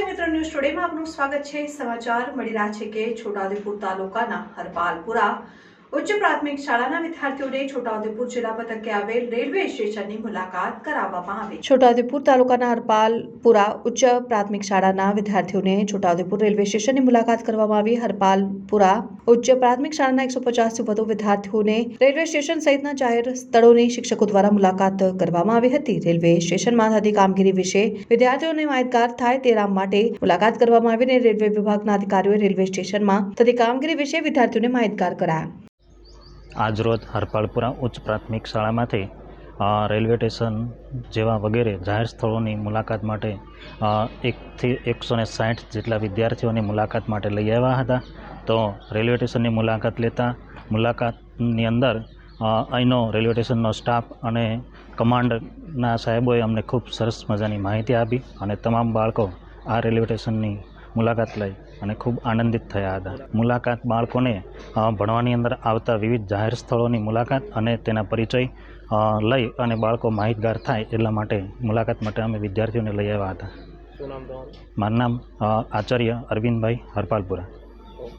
દર્શક મિત્રો, ન્યૂઝ ટુડેમાં આપનું સ્વાગત છે. સમાચાર મળી રહ્યા છે કે છોટાઉદેપુર તાલુકાના હરપાલપુરા ઉચ્ચ પ્રાથમિક શાળાના વિદ્યાર્થીઓને છોટાઉદેપુર જિલ્લા મથકે આવેલ રેલવે સ્ટેશનની મુલાકાત કરાવવામાં આવી. છોટાઉદેપુર તાલુકાના હરપાલપુરા ઉચ્ચ પ્રાથમિક શાળાના વિદ્યાર્થીઓને છોટાઉદેપુર રેલવે સ્ટેશનની મુલાકાત કરવામાં આવી. હરપાલપુરા ઉચ્ચ પ્રાથમિક શાળાના એકસો પચાસથી વધુ વિદ્યાર્થીઓને રેલવે સ્ટેશન સહિતના જાહેર સ્થળોની શિક્ષકો દ્વારા મુલાકાત કરવામાં આવી હતી. રેલવે સ્ટેશનમાં થતી કામગીરી વિશે વિદ્યાર્થીઓને માહિતગાર થાય તે માટે મુલાકાત કરવામાં આવી અને રેલવે વિભાગના અધિકારીઓએ રેલવે સ્ટેશનમાં થતી કામગીરી વિશે વિદ્યાર્થીઓને માહિતગાર કરાયા. આજરોજ હરપાલપુરા ઉચ્ચ પ્રાથમિક શાળામાંથી રેલવે સ્ટેશન જેવા વગેરે જાહેર સ્થળોની મુલાકાત માટે એકથી એકસો ને સાઠ જેટલા વિદ્યાર્થીઓની મુલાકાત માટે લઈ આવ્યા હતા. તો રેલવે સ્ટેશનની મુલાકાત લેતા મુલાકાતની અંદર અહીંનો રેલવે સ્ટેશનનો સ્ટાફ અને કમાન્ડના સાહેબોએ અમને ખૂબ સરસ મજાની માહિતી આપી અને તમામ બાળકો આ રેલવે સ્ટેશનની મુલાકાત લઈ અને ખૂબ આનંદિત થયા હતા. મુલાકાત બાળકોને ભણવાની અંદર આવતા વિવિધ જાહેર સ્થળોની મુલાકાત અને તેના પરિચય લઈ અને બાળકો માહિતગાર થાય એટલા માટે મુલાકાત માટે અમે વિદ્યાર્થીઓને લઈ આવ્યા હતા. મારું નામ આચાર્ય અરવિંદભાઈ હરપાલપુરા.